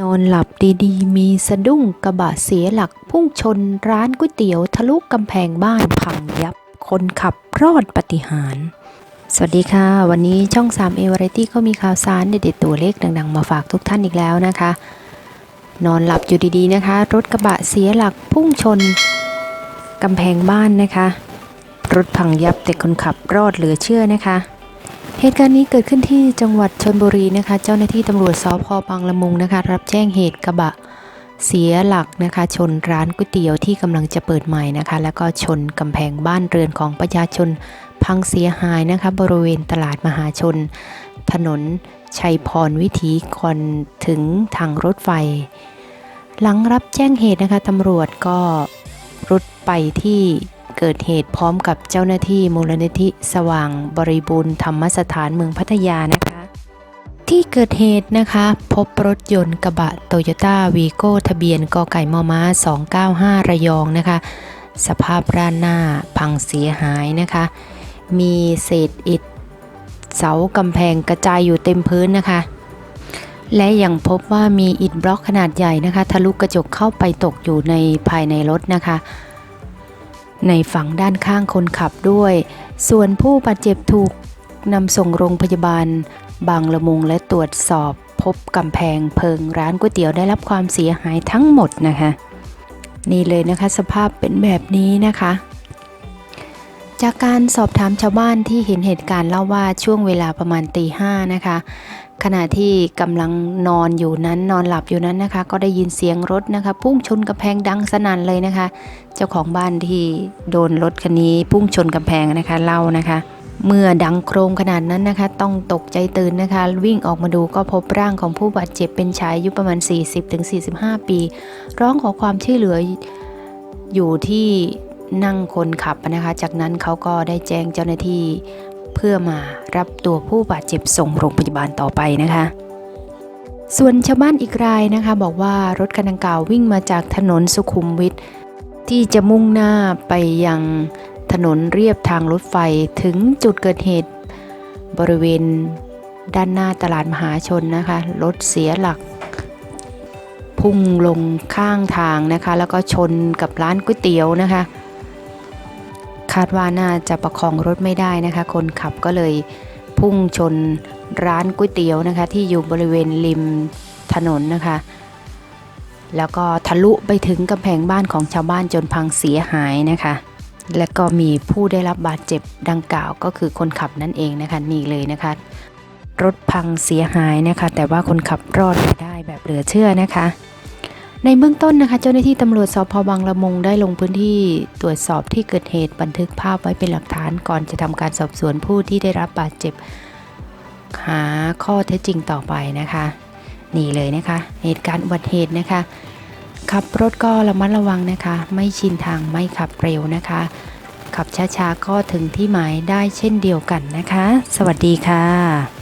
นอนหลับดีๆ มีสะดุ้งกระบะเสียหลักพุ่งชนร้านก๋วยเตี๋ยวทะลุกำแพงบ้านพังยับ คนขับรอดปฏิหาร สวัสดีค่ะ วันนี้ช่อง3เอเวอเรตี้ก็มีข่าวสารเด็ดๆตัวเลขดัง ๆ มาฝากทุกท่านอีกแล้วนะคะ นอนหลับอยู่ดีๆนะคะ รถกระบะเสียหลักพุ่งชนกำแพงบ้านนะคะ รถพังยับแต่คนขับรอดเหลือเชื่อนะคะ เหตุการณ์นี้เกิดขึ้นที่จังหวัดชนบุรีนะคะ เจ้าหน้าที่ตำรวจสพบางละมุงนะคะ รับแจ้งเหตุกระบะเสียหลักนะคะ ชนร้านก๋วยเตี๋ยวที่กำลังจะเปิดใหม่นะคะ แล้วก็ชนกำแพงบ้านเรือนของประชาชนพังเสียหายนะคะ บริเวณตลาดมหาชน ถนนชัยพรวิถีก่อนถึงทางรถไฟ หลังรับแจ้งเหตุนะคะตำรวจก็รุดไปที่ เกิดเหตุพร้อมกับเจ้าหน้าที่มูลนิธิสว่างบริบูรณ์ธรรมสถานเมืองพัทยานะคะ ที่เกิดเหตุนะคะ พบรถยนต์กระบะโตโยต้าวีโก้ทะเบียนกไก่มอม้า 295 ระยองนะคะ สภาพด้านหน้าพังเสียหายนะคะ มีเศษอิฐเสากำแพงกระจายอยู่เต็มพื้นนะคะและยังพบว่ามีอิฐบล็อกขนาดใหญ่นะคะ ทะลุกระจกเข้าไปตกอยู่ในภายในรถนะคะ ในฝั่งด้านข้างคนขับด้วย ส่วนผู้บาดเจ็บถูกนำส่งโรงพยาบาล บางละมุงและตรวจสอบ พบกำแพงเพิงร้านก๋วยเตี๋ยวได้รับความเสียหายทั้งหมดนะคะ นี่เลยนะคะสภาพเป็นแบบนี้นะคะ จากการสอบถามชาวบ้านที่เห็นเหตุการณ์เล่าว่าช่วงเวลาประมาณตีห้านะคะ ขณะที่กำลังนอนอยู่นั้นนอนหลับอยู่นั้นนะคะ ก็ได้ยินเสียงรถนะคะ พุ่งชนกำแพงดังสนั่นเลยนะคะ เจ้าของบ้านที่โดนรถคันนี้ พุ่งชนกำแพงนะคะเล่านะคะ เมื่อดังโครมขนาดนั้นนะคะ ต้องตกใจตื่นนะคะ วิ่งออกมาดูก็พบร่างของผู้บาดเจ็บเป็นชายอายุประมาณ 40-45 ปี ร้องขอความช่วยเหลืออยู่ที่ นั่งคนขับนะคะ จากนั้นเขาก็ได้แจ้งเจ้าหน้าที่ เพื่อมารับตัวผู้บาดเจ็บส่งโรงพยาบาลต่อไปนะคะ ส่วนชาวบ้านอีกรายนะคะ บอกว่ารถคันดังกล่าววิ่งมาจากถนนสุขุมวิทที่จะมุ่งหน้าไปยังถนนเรียบทางรถไฟถึงจุดเกิดเหตุ บริเวณด้านหน้าตลาดมหาชนนะคะ รถเสียหลัก พุ่งลงข้างทางนะคะ แล้วก็ชนกับร้านก๋วยเตี๋ยวนะคะ คาดว่าน่าจะประคองรถไม่ได้นะคะ คนขับก็เลยพุ่งชนร้านก๋วยเตี๋ยวนะคะ ที่อยู่บริเวณริมถนนนะคะ แล้วก็ทะลุไปถึงกำแพงบ้านของชาวบ้านจนพังเสียหายนะคะ และก็มีผู้ได้รับบาดเจ็บดังกล่าวก็คือคนขับนั่นเองนะคะนี่เลยนะคะ รถพังเสียหายนะคะ แต่ว่าคนขับรอดมาได้แบบเหลือเชื่อนะคะ ในเบื้องต้นนะคะเจ้าหน้าที่ตำรวจสพบางละมงได้ลงพื้นที่ตรวจสอบที่เกิดเหตุบันทึกภาพไว้เป็นหลักฐานก่อนจะทำการสอบสวนผู้ที่ได้รับบาดเจ็บ หาข้อเท็จจริงต่อไปนะคะ นี่เลยนะคะ เหตุการณ์อุบัติเหตุนะคะ ขับรถก็ระมัดระวังนะคะ ไม่ชินทางไม่ขับเร็วนะคะ ขับช้าๆก็ถึงที่หมายได้เช่นเดียวกันนะคะ สวัสดีค่ะ